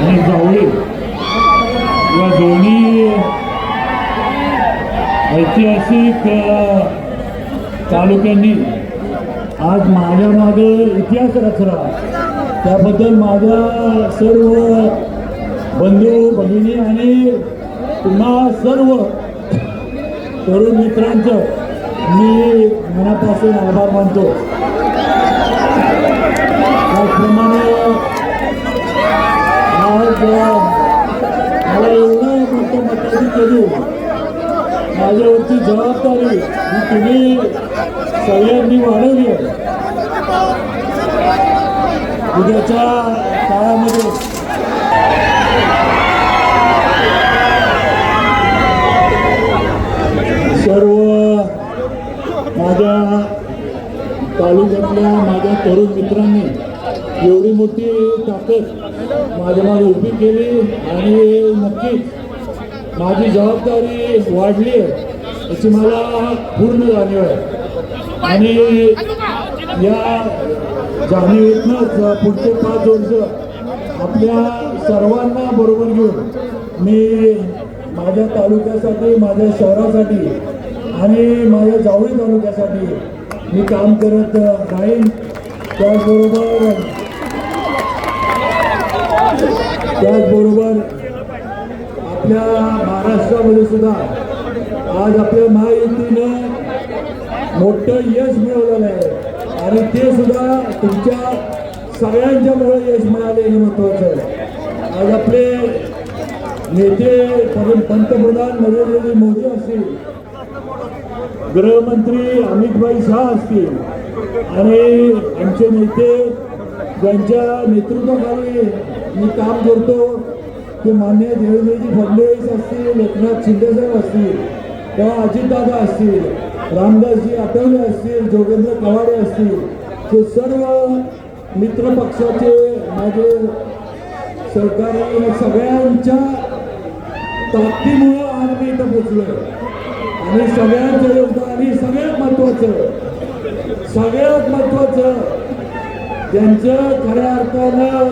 आणि जावळी या दोन्ही ऐतिहासिक तालुक्यांनी आज माझ्या मागे इतिहास रचला. त्याबद्दल माझ्या सर्व बंधू भगिनी आणि पुन्हा सर्व तरुण मित्रांचं मी मनापासून आभार मानतो. त्याचप्रमाणे मला एवढं मोठं मताची करू माझ्यावरची जबाबदारी ही तुम्ही सगळ्यांनी वाढवली आहे. उद्याच्या काळामध्ये सर्व माझ्या तालुक्यातल्या माझ्या तरुण मित्रांनी एवढी मोठी ताकद माझ्या मागे उभी केली आणि नक्कीच माझी जबाबदारी वाढली आहे याची मला पूर्ण जाणीव आहे. आणि या जाणीवेतनंच पुढचे पाच वर्ष आपल्या सर्वांना बरोबर घेऊन मी माझ्या तालुक्यासाठी माझ्या शहरासाठी आणि माझ्या जावळी तालुक्यासाठी मी काम करत राहीन. त्याचबरोबर त्याचबरोबर आपल्या महाराष्ट्रामध्ये सुद्धा आज आपल्या महायुतीनं मोठं यश मिळवलेलं आहे. आणि ते सुद्धा तुमच्या सगळ्यांच्यामुळे यश मिळाले हे महत्वाचं आहे. आज आपले नेते पंतप्रधान नरेंद्र मोदी असतील गृहमंत्री अमितभाई शाह असतील आणि आमचे नेते ज्यांच्या नेतृत्वाखाली मी काम करतो ते मान्य देवेंद्रजी फडणवीस असतील एकनाथ शिंदेसाहेब असतील किंवा अजितदादा असतील रामदासजी आठवले असतील जोगेंद्र कवाडे असतील ते सर्व मित्र पक्षाचे माझे सहकारी सगळ्यांच्या ताकदीमुळं आज मी इथं पोचलोय आणि सगळ्यांचं योगदान आणि सगळ्यात महत्वाचं सगळ्यात महत्वाचं त्यांचं खऱ्या अर्थानं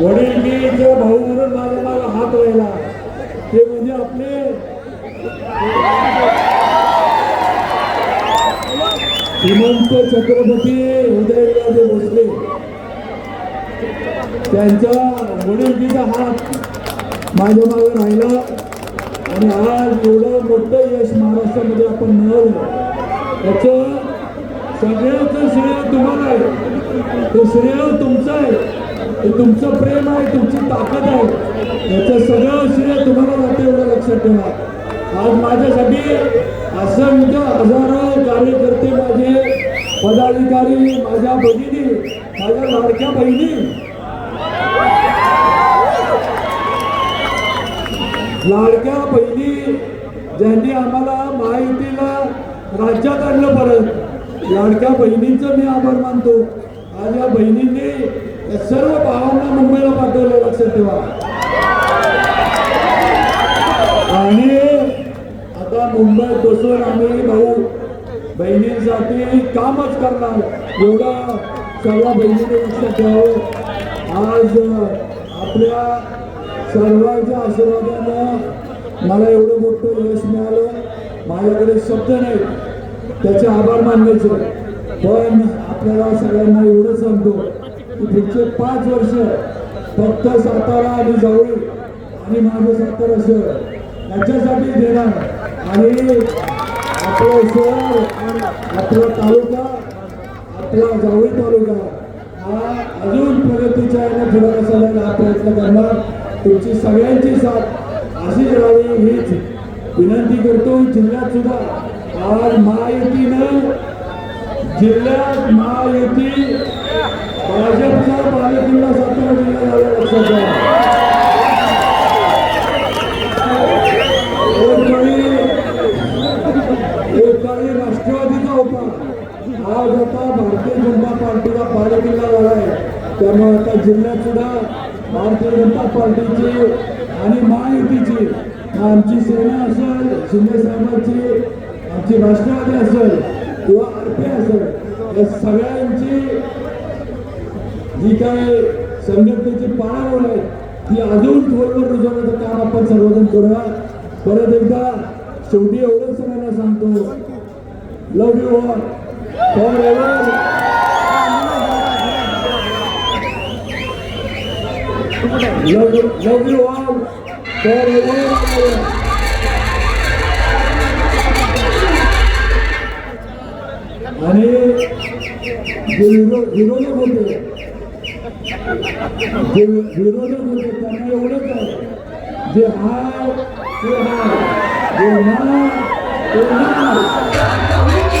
वडीलकीचं भाऊ म्हणून माझ्या मला हात व्हायला ते म्हणजे आपले श्रीमंत छत्रपती हृदयराजे भोसले. त्यांच्या वडीलजीचा हात माझ्या मागे राहिला. आणि आज एवढं मोठं यश महाराष्ट्रामध्ये आपण मिळवलं. त्याचं सगळ्याचं श्रेय तुम्हाला आहे. ते श्रेय तुमचं आहे. ते तुमचं प्रेम आहे तुमची ताकद आहे. याचं सगळं श्रेय तुम्हाला जाते एवढं लक्षात ठेवा. आज माझ्यासाठी असंख्य हजारो कार्यकर्ते माझे पदाधिकारी माझ्या भगिनी माझ्या लाडक्या बहिणी लाडक्या बहिणी ज्यांनी आम्हाला माहितीला राज्यात आणलं परत लाडक्या बहिणींचं मी आभार मानतो. आज या बहिणींनी या सर्व भावांना मुंबईला पाठवलं लक्षात ठेवा. आणि आता मुंबईत बसून आम्ही भाऊ बहिणींसाठी कामच करणार. एवढा सर्व बहिणीने लक्षात ठेवावं आज आपल्या सर्वांच्या आशीर्वादानं मला एवढं मोठं यश मिळालं. माझ्याकडे शब्द नाही. त्याचे आभार मानण्याचे. पण आपल्याला सगळ्यांना एवढं सांगतो की पुढचे पाच वर्ष फक्त सातारा आणि जवळ आणि माझं सातारा शहर याच्यासाठी देणार. आणि आपलं शहर आपला तालुका आपला जावळी तालुका हा अजून प्रगतीच्या याने पुढे असायला हा प्रयत्न करणार. तुमची सगळ्यांची साथ. अशीच राहावी हीच विनंती करतो जिल्ह्यात सुद्धा. आज महायुतीनं जिल्ह्यात महायुती भाजपचा बालेकिल्ला सातारा जिल्हा झाला लक्षात घ्या. एक काळी एक काळी राष्ट्रवादीचा होता. आज आता भारतीय जनता पार्टीचा बालेकिल्ला झाला आहे. त्यामुळे आता जिल्ह्यात सुद्धा भारतीय जनता पार्टीची आणि महायुतीची. आमची सेना असेल शिंदे साहेबांची आमची राष्ट्रवादी असेल किंवा आरपी असेल या सगळ्यांची जी काय संघटनेची पाळावळ आहे ती अजून थोडवर रुजवण्याचं काम आपण सर्वजण करूया. परत एकदा शेवटी एवढंच सगळ्यांना सांगतो. Love you all forever love love you all. All forever आणि जे विरो- विरोधक होते जे विरोधक होते त्यांना एवढंच आहे जे हाय ते हाय जे नाही ते नाही